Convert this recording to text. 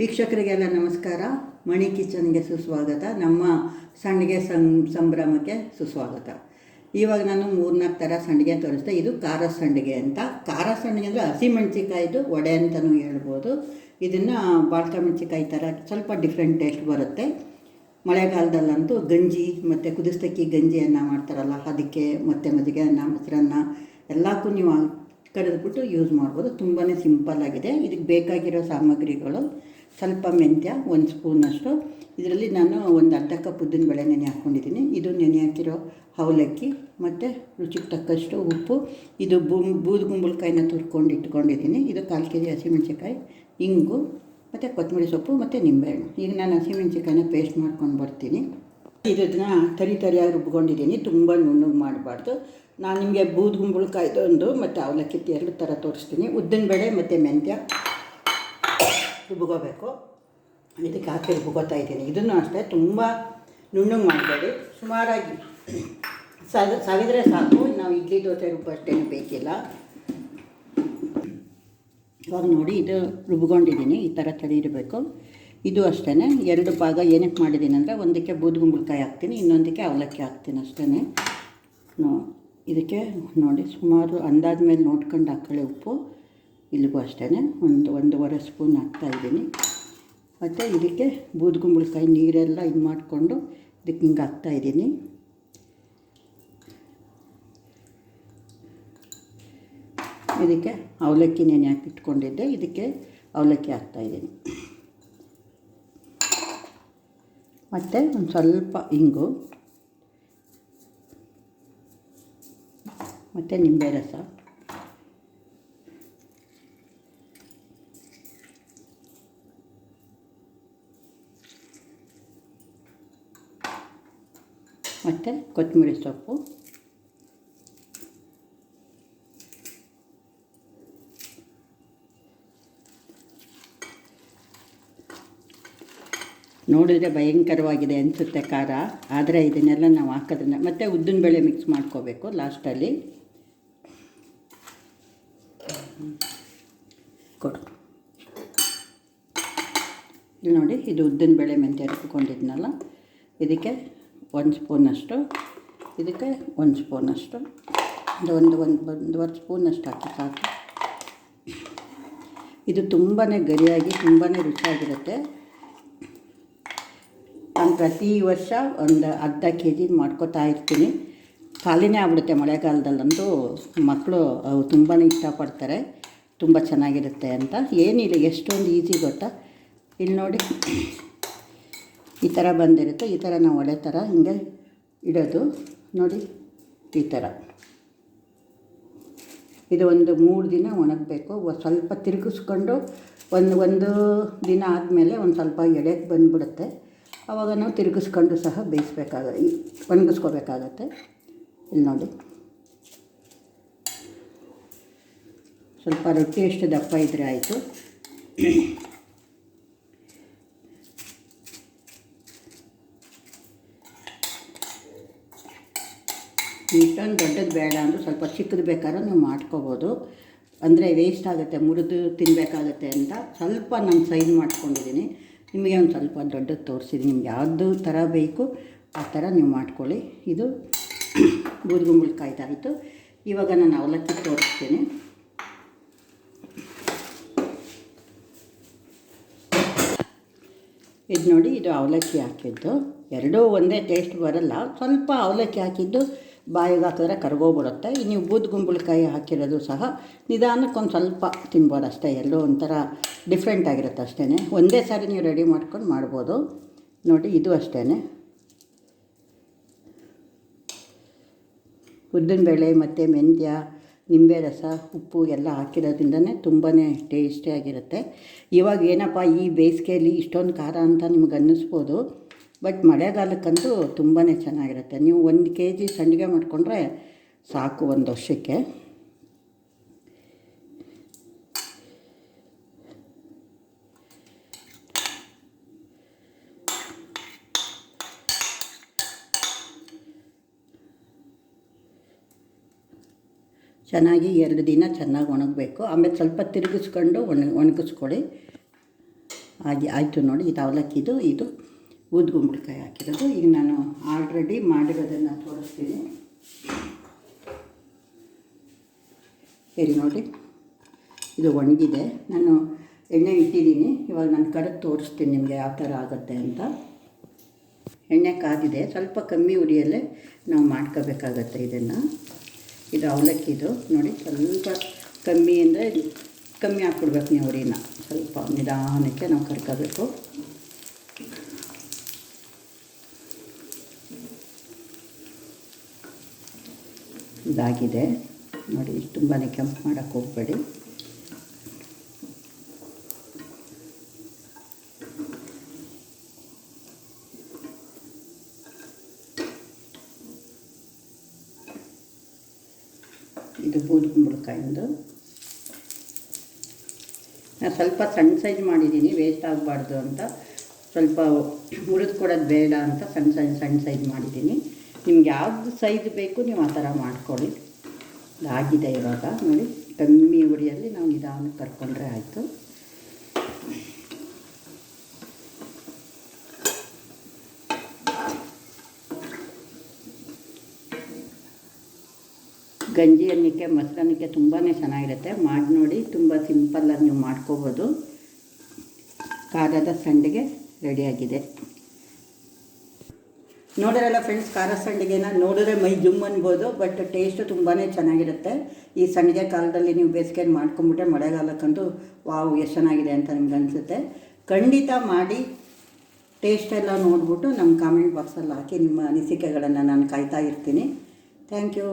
ವೀಕ್ಷಕರಿಗೆಲ್ಲ ನಮಸ್ಕಾರ. ಮಣಿ ಕಿಚನ್ಗೆ ಸುಸ್ವಾಗತ. ನಮ್ಮ ಸಂಡಿಗೆ ಸಂ, ಸಂಭ್ರಮಕ್ಕೆ ಸುಸ್ವಾಗತ. ಇವಾಗ ನಾನು ಮೂರ್ನಾಲ್ಕು ಥರ ಸಂಡಿಗೆ ತೋರಿಸ್ದೆ. ಇದು ಖಾರ ಸಂಡಿಗೆ ಅಂತ. ಖಾರ ಸಂಡಿಗೆ ಅಂದರೆ ಹಸಿಮೆಣ್ಸಿಕಾಯ್ದು ವಡೆ ಅಂತಲೂ ಹೇಳ್ಬೋದು. ಇದನ್ನು ಬಾಳ್ಕ ಮೆಣಸಿಕಾಯಿ ಥರ ಸ್ವಲ್ಪ ಡಿಫ್ರೆಂಟ್ ಟೇಸ್ಟ್ ಬರುತ್ತೆ. ಮಳೆಗಾಲದಲ್ಲಂತೂ ಗಂಜಿ ಮತ್ತು ಕುದಿಸ್ತಕ್ಕಿ ಗಂಜಿಯನ್ನು ಮಾಡ್ತಾರಲ್ಲ, ಅದಕ್ಕೆ ಮತ್ತು ಮಜ್ಜಿಗೆ ಅನ್ನ ಮೊಸರನ್ನ, ಎಲ್ಲಕ್ಕೂ ನೀವು ಕರೆದ್ಬಿಟ್ಟು ಯೂಸ್ ಮಾಡ್ಬೋದು. ತುಂಬಾ ಸಿಂಪಲ್ಲಾಗಿದೆ ಇದಕ್ಕೆ ಬೇಕಾಗಿರೋ ಸಾಮಗ್ರಿಗಳು ಸ್ವಲ್ಪ ಮೆಂತ್ಯ, ಒಂದು ಸ್ಪೂನಷ್ಟು ಇದರಲ್ಲಿ ನಾನು ಒಂದು ಅರ್ಧ ಕಪ್ ಉದ್ದಿನ ಬೇಳೆ ನೆನೆ ಹಾಕ್ಕೊಂಡಿದ್ದೀನಿ ಇದು ನೆನೆ ಹಾಕಿರೋ ಅವಲಕ್ಕಿ ಮತ್ತು ರುಚಿಗೆ ತಕ್ಕಷ್ಟು ಉಪ್ಪು. ಇದು ಬೂ ಗುಂಬಳಕಾಯಿನ ತುರ್ಕೊಂಡು ಇಟ್ಕೊಂಡಿದ್ದೀನಿ. ಇದು ಕಾಲು ಕೆ ಜಿ ಹಸಿಮೆಣ್ಸಿಕಾಯಿ ಇಂಗು ಮತ್ತು ಕೊತ್ತಂಬರಿ ಸೊಪ್ಪು ಮತ್ತು ನಿಂಬೆಹಣ್ಣು ಈಗ ನಾನು ಹಸಿಮೆಣ್ಸಿಕಾಯಿನ ಪೇಸ್ಟ್ ಮಾಡ್ಕೊಂಡು ಬರ್ತೀನಿ. ಇದನ್ನ ತರಿ ತರಿಯಾಗಿ ರುಬ್ಕೊಂಡಿದ್ದೀನಿ. ತುಂಬ ನುಣ್ಣಗೆ ಮಾಡಬಾರ್ದು. ನಾನು ನಿಮಗೆ ಬೂದುಗುಂಬಳಕಾಯ್ದು ಒಂದು ಮತ್ತು ಅವಲಕ್ಕಿ ಎರಡು ಥರ ತೋರಿಸ್ತೀನಿ. ಉದ್ದಿನ ಬೇಳೆ ಮತ್ತು ಮೆಂತ್ಯ ರುಬ್ಕೋಬೇಕು. ಇದಕ್ಕೆ ಹಾಕಿ ರುಬ್ಕೋತಾ ಇದ್ದೀನಿ. ಇದನ್ನು ಅಷ್ಟೇ ತುಂಬ ನುಣ್ಣಗೆ ಮಾಡಬೇಡಿ. ಸುಮಾರಾಗಿ ಸದ ಸಾಕು. ನಾವು ಇಡ್ಲಿ ದೋಸೆ ರುಬ್ಬಷ್ಟೇನು ಬೇಕಿಲ್ಲ. ಇವಾಗ ನೋಡಿ ಇದು ರುಬ್ಕೊಂಡಿದ್ದೀನಿ. ಈ ಥರ ತಡಿ ಇರಬೇಕು ಇದು ಅಷ್ಟೇ ಎರಡು ಭಾಗ ಏನಕ್ಕೆ ಮಾಡಿದ್ದೀನಿ ಅಂದರೆ ಒಂದಕ್ಕೆ ಬೂದುಗುಂಬಳಕಾಯಿ ಹಾಕ್ತೀನಿ, ಇನ್ನೊಂದಕ್ಕೆ ಅವಲಕ್ಕಿ ಹಾಕ್ತೀನಿ ಅಷ್ಟೇ ನೋ, ಇದಕ್ಕೆ ನೋಡಿ, ಸುಮಾರು ಅಂದಾದ ಮೇಲೆ ನೋಡ್ಕೊಂಡು ಹಾಕೊಳ್ಳಿ ಉಪ್ಪು. ಇಲ್ಲಿಗೂ ಅಷ್ಟೇ ಒಂದು, ಒಂದೂವರೆ ಸ್ಪೂನ್ ಹಾಕ್ತಾಯಿದ್ದೀನಿ ಮತ್ತು ಇದಕ್ಕೆ ಬೂದುಗುಂಬಳಕಾಯಿ ನೀರೆಲ್ಲ ಇದು ಮಾಡಿಕೊಂಡು ಇದಕ್ಕೆ ಹಿಂಗೆ ಹಾಕ್ತಾಯಿದ್ದೀನಿ ಇದಕ್ಕೆ ಅವಲಕ್ಕಿ ನೆನೆ ಹಾಕಿಟ್ಕೊಂಡಿದ್ದೆ ಇದಕ್ಕೆ ಅವಲಕ್ಕಿ ಹಾಕ್ತಾಯಿದ್ದೀನಿ ಮತ್ತು ಒಂದು ಸ್ವಲ್ಪ ಇಂಗು ಮತ್ತು ನಿಂಬೆ ರಸ. ಮತ್ತು ಕೊತ್ತಂಬರಿ ಸೊಪ್ಪು. ನೋಡಿದ್ರೆ ಭಯಂಕರವಾಗಿದೆ ಅನಿಸುತ್ತೆ ಖಾರ. ಆದರೆ ಇದನ್ನೆಲ್ಲ ನಾವು ಹಾಕೋದ್ರಿಂದ ಮತ್ತು ಉದ್ದಿನ ಬೇಳೆ ಮಿಕ್ಸ್ ಮಾಡ್ಕೋಬೇಕು ಲಾಸ್ಟಲ್ಲಿ ಕೊಡು. ಇಲ್ಲಿ ನೋಡಿ, ಇದು ಉದ್ದಿನ ಬೇಳೆ ಮೆಂತ್ಯ ರುಬ್ಕೊಂಡಿದ್ನಲ್ಲ? ಇದಕ್ಕೆ ಒಂದು ಸ್ಪೂನಷ್ಟು ಇದಕ್ಕೆ ಒಂದು ಸ್ಪೂನಷ್ಟು ಒಂದು ಒಂದು ಒಂದು ಒಂದೂವರೆ ಸ್ಪೂನಷ್ಟು ಹಾಕಿ ಸಾಕು. ಇದು ತುಂಬಾ ಗರಿಯಾಗಿ ತುಂಬಾ ರುಚಿಯಾಗಿರುತ್ತೆ. ಪ್ರತಿ ವರ್ಷ ಒಂದು ಅರ್ಧ ಕೆ ಜಿ ಮಾಡ್ಕೋತಾ ಇರ್ತೀನಿ. ಖಾಲಿನೇ ಆಗ್ಬಿಡುತ್ತೆ ಮಳೆಗಾಲದಲ್ಲಂತೂ. ಮಕ್ಕಳು ಅವು ತುಂಬಾ ಇಷ್ಟಪಡ್ತಾರೆ. ತುಂಬ ಚೆನ್ನಾಗಿರುತ್ತೆ ಅಂತ. ಏನಿಲ್ಲ, ಎಷ್ಟೊಂದು ಈಸಿ ಗೊತ್ತಾ? ಇಲ್ಲಿ ನೋಡಿ. ಈ ಥರ ಬಂದಿರುತ್ತೆ. ಈ ಥರ ನಾವು ಒಳ್ಳೆ ಥರ ಹಿಂಗೆ ಇಡೋದು. ನೋಡಿ, ಈ ಥರ. ಇದು ಒಂದು ಮೂರು ದಿನ ಒಣಗಬೇಕು. ಸ್ವಲ್ಪ ತಿರುಗಿಸ್ಕೊಂಡು ಒಂದು ಒಂದು ದಿನ ಆದಮೇಲೆ ಒಂದು ಸ್ವಲ್ಪ ಎಡೆಗೆ ಬಂದುಬಿಡುತ್ತೆ. ಆವಾಗ ನಾವು ತಿರುಗಿಸ್ಕೊಂಡು ಸಹ ಬೇಯಿಸ್ಬೇಕಾಗ ಒಣಗಿಸ್ಕೋಬೇಕಾಗತ್ತೆ. ಇಲ್ಲಿ ನೋಡಿ. ಸ್ವಲ್ಪ ರೊಟ್ಟಿ ಎಷ್ಟು ದಪ್ಪ ಇದ್ದರೆ ಆಯಿತು. ಇಷ್ಟೊಂದು ದೊಡ್ಡದು ಬೇಡ ಅಂದರೂ ಸ್ವಲ್ಪ ಚಿಕ್ಕದು ಬೇಕಾದ್ರೆ ನೀವು ಮಾಡ್ಕೋಬೋದು. ಅಂದರೆ ವೇಸ್ಟ್ ಆಗುತ್ತೆ, ಮುರಿದು ತಿನ್ನಬೇಕಾಗತ್ತೆ ಅಂತ ಸ್ವಲ್ಪ ನಾನು ಸೈಜ್ ಮಾಡ್ಕೊಂಡಿದ್ದೀನಿ. ನಿಮಗೆ ಒಂದು ಸ್ವಲ್ಪ ದೊಡ್ಡದು ತೋರಿಸಿದ್ದು ನಿಮ್ಗೆ ಯಾವುದು ಥರ ಬೇಕು ಆ ಥರ ನೀವು ಮಾಡ್ಕೊಳ್ಳಿ. ಇದು ಬೂದುಗುಂಬಳಕಾಯ್ದಾಯಿತು ಇವಾಗ ನಾನು ಅವಲಕ್ಕಿ ತೋರಿಸ್ತೀನಿ. ಇದು ನೋಡಿ, ಇದು ಅವಲಕ್ಕಿ ಹಾಕಿದ್ದು. ಎರಡೂ ಒಂದೇ ಟೇಸ್ಟ್ ಬರಲ್ಲ. ಸ್ವಲ್ಪ ಅವಲಕ್ಕಿ ಹಾಕಿದ್ದು. ಬಾಯಿಗೆ ಹಾಕಿದ್ರೆ ಕರ್ಗೋಗ್ಬಿಡುತ್ತೆ ನೀವು ಬೂದುಗುಂಬಳಕಾಯಿ ಹಾಕಿರೋದು ಸಹ ನಿಧಾನಕ್ಕೆ ಒಂದು ಸ್ವಲ್ಪ ತಿನ್ಬೋದು ಅಷ್ಟೇ ಎಲ್ಲೋ ಒಂಥರ ಡಿಫ್ರೆಂಟ್ ಆಗಿರುತ್ತೆ ಅಷ್ಟೇ ಒಂದೇ ಸಾರಿ ನೀವು ರೆಡಿ ಮಾಡ್ಕೊಂಡು ಮಾಡ್ಬೋದು. ನೋಡಿ, ಇದು ಅಷ್ಟೇ ಉದ್ದಿನಬೇಳೆ ಮತ್ತು ಮೆಂತ್ಯ, ನಿಂಬೆ ರಸ, ಉಪ್ಪು ಎಲ್ಲ ಹಾಕಿರೋದ್ರಿಂದನೇ ತುಂಬಾ ಟೇಸ್ಟಿಯಾಗಿರುತ್ತೆ ಇವಾಗ ಏನಪ್ಪ, ಈ ಬೇಸಿಗೆಯಲ್ಲಿ ಇಷ್ಟೊಂದು ಖಾರ ಅಂತ ನಿಮ್ಗೆ ಅನ್ನಿಸ್ಬೋದು. ಬಟ್ ಮಳೆಗಾಲಕ್ಕಂತೂ ತುಂಬಾ ಚೆನ್ನಾಗಿರುತ್ತೆ. ನೀವು ಒಂದು ಕೆ ಜಿ ಸಂಡಿಗೆ ಮಾಡಿಕೊಂಡ್ರೆ ಸಾಕು ಒಂದು ವರ್ಷಕ್ಕೆ. ಚೆನ್ನಾಗಿ ಎರಡು ದಿನ ಚೆನ್ನಾಗಿ ಒಣಗಬೇಕು. ಆಮೇಲೆ ಸ್ವಲ್ಪ ತಿರುಗಿಸ್ಕೊಂಡು ಒಣ ಒಣಗಿಸ್ಕೊಳ್ಳಿ ಹಾಗೆ ಆಯಿತು ನೋಡಿ ಇದು ಅವಲಕ್ಕಿದು, ಇದು. ಊದ್ಗುಂಬಳಕಾಯಿ ಹಾಕಿರೋದು. ಈಗ ನಾನು ಆಲ್ರೆಡಿ ಮಾಡಿರೋದನ್ನು ತೋರಿಸ್ತೀನಿ. ಹೇಳಿ ನೋಡಿ. ಇದು ಒಣಗಿದೆ. ನಾನು ಎಣ್ಣೆ ಇಟ್ಟಿದ್ದೀನಿ. ಇವಾಗ ನಾನು ಕಡೆ ತೋರಿಸ್ತೀನಿ ನಿಮಗೆ ಯಾವ ಥರ ಆಗುತ್ತೆ ಅಂತ. ಎಣ್ಣೆ ಕಾದಿದೆ. ಸ್ವಲ್ಪ ಕಮ್ಮಿ ಉರಿಯಲ್ಲೇ ನಾವು ಮಾಡ್ಕೋಬೇಕಾಗತ್ತೆ ಇದನ್ನು. ಇದು ಅವಲಕ್ಕಿದು. ನೋಡಿ, ಸ್ವಲ್ಪ ಕಮ್ಮಿ ಅಂದರೆ ಕಮ್ಮಿ ಹಾಕ್ಬಿಡ್ಬೇಕು ನೀವು ಉರಿನ. ಸ್ವಲ್ಪ ನಿಧಾನಕ್ಕೆ ನಾವು ಕರ್ಕೋಬೇಕು. ಇದಾಗಿದೆ. ನೋಡಿ ತುಂಬಾ ಕೆಂಪು ಮಾಡೋಕ್ಕೆ ಹೋಗಬೇಡಿ. ಇದು ಬೂದುಗುಂಬಳಕಾಯಿಂದು ನಾನು ಸ್ವಲ್ಪ ಸಣ್ಣ ಸೈಜ್ ಮಾಡಿದ್ದೀನಿ ವೇಸ್ಟ್ ಆಗಬಾರ್ದು ಅಂತ. ಸ್ವಲ್ಪ ಮುರಿದು ಕೊಡೋದು ಬೇಡ ಅಂತ ಸಣ್ಣ ಸಣ್ಣ ಸಣ್ಣ ಸೈಜ್ ಮಾಡಿದ್ದೀನಿ. ನಿಮ್ಗೆ ಯಾವುದು ಸೈಜ್ ಬೇಕು ನೀವು ಆ ಥರ ಮಾಡ್ಕೊಳ್ಳಿ. ಆಗಿದೆ ಇವಾಗ, ನೋಡಿ, ಕಮ್ಮಿ ಉಡಿಯಲ್ಲಿ ನಾವು ನಿಧಾನ ಕರ್ಕೊಂಡ್ರೆ ಆಯಿತು. ಗಂಜಿ ಅನ್ನಕ್ಕೆ ಮೊಸರನ್ನಕ್ಕೆ ತುಂಬಾ ಚೆನ್ನಾಗಿರುತ್ತೆ. ಮಾಡಿ ನೋಡಿ, ತುಂಬ ಸಿಂಪಲ್ಲಾಗಿ ನೀವು ಮಾಡ್ಕೋಬೋದು. ಖಾರದ ಸಂಡಿಗೆ ರೆಡಿಯಾಗಿದೆ ನೋಡಿರಲ್ಲ ಫ್ರೆಂಡ್ಸ್ ಖಾರ ಸಂಡಿಗೆನ ನೋಡಿದ್ರೆ ಮೈ ಜುಮ್ ಅನ್ಬೋದು ಬಟ್ ಟೇಸ್ಟು ತುಂಬಾ ಚೆನ್ನಾಗಿರುತ್ತೆ. ಈ ಸಂಡಿಗೆ ಕಾಲದಲ್ಲಿ ನೀವು ಬೇಸಿಗೆಯಲ್ಲಿ ಮಾಡ್ಕೊಂಬಿಟ್ರೆ ಮಳೆಗಾಲಕ್ಕಂತೂ ವಾವ್, ಎಷ್ಟು ಚೆನ್ನಾಗಿದೆ ಅಂತ ನಿಮ್ಗೆ ಅನಿಸುತ್ತೆ. ಖಂಡಿತ ಮಾಡಿ ಟೇಸ್ಟೆಲ್ಲ ನೋಡಿಬಿಟ್ಟು ನಮ್ಮ ಕಾಮೆಂಟ್ ಬಾಕ್ಸಲ್ಲಿ ಹಾಕಿ ನಿಮ್ಮ ಅನಿಸಿಕೆಗಳನ್ನು ನಾನು ಕಾಯ್ತಾ ಇರ್ತೀನಿ. Thank you